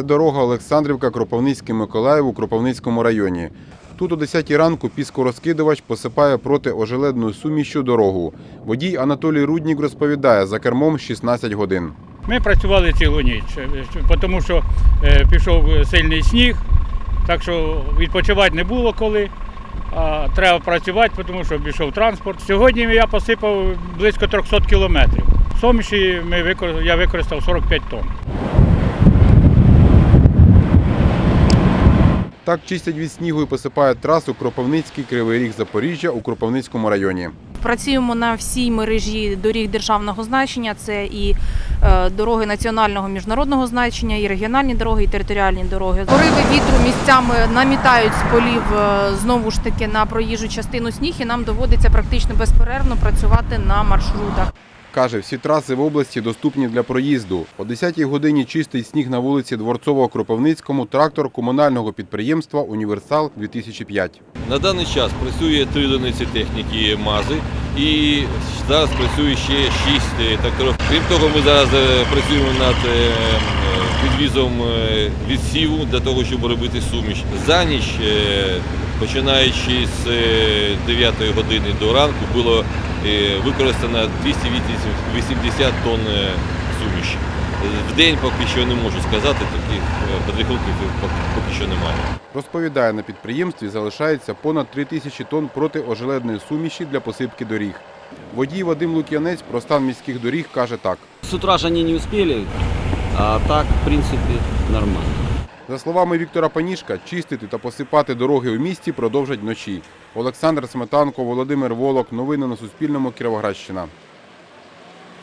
Це дорога Олександрівка Кропивницький Миколаїв у Кропивницькому районі. Тут о 10 ранку піскорозкидувач посипає проти ожеледною сумішю дорогу. Водій Анатолій Руднік розповідає, за кермом 16 годин. Ми працювали цілу ніч, тому що е, пішов сильний сніг, так що відпочивати не було коли. А треба працювати, тому що пішов транспорт. Сьогодні я посипав близько 300 кілометрів. Соміші я використав 45 тонн. Так чистять від снігу і посипають трасу Кропивницький Кривий Ріг Запоріжжя у Кропивницькому районі. Працюємо на всій мережі доріг державного значення. Це і е, дороги національного міжнародного значення, і регіональні дороги, і територіальні дороги. Пориви вітру місцями намітають з полів е, знову ж таки на проїжджу частину сніг, і нам доводиться практично безперервно працювати на маршрутах. Каже, всі траси в області доступні для проїзду. О 10-й годині чистий сніг на вулиці Дворцово-Кропивницькому трактор комунального підприємства Універсал 2005. На даний час працює три одиниці техніки МАЗи і зараз працює ще шість тракторів. Крім того, ми зараз е, працюємо над е, е, підвізом е, відсіву для того, щоб робити суміш. За ніч, е, починаючи з 9 години до ранку, було е, використано 280 тонн е, суміші. В день поки що не можу сказати, таких е, підрахунків поки- що немає. Розповідає, на підприємстві залишається понад 3 тисячі тонн протиожеледної суміші для посипки доріг. Водій Вадим Лук'янець про стан міських доріг каже так. С утра не успели, а так, в принципе, нормально. За словами Віктора Панішка, чистити та посипати дороги у місті продовжать вночі. Олександр Сметанко, Володимир Волок. Новини на Суспільному. Кіровоградщина.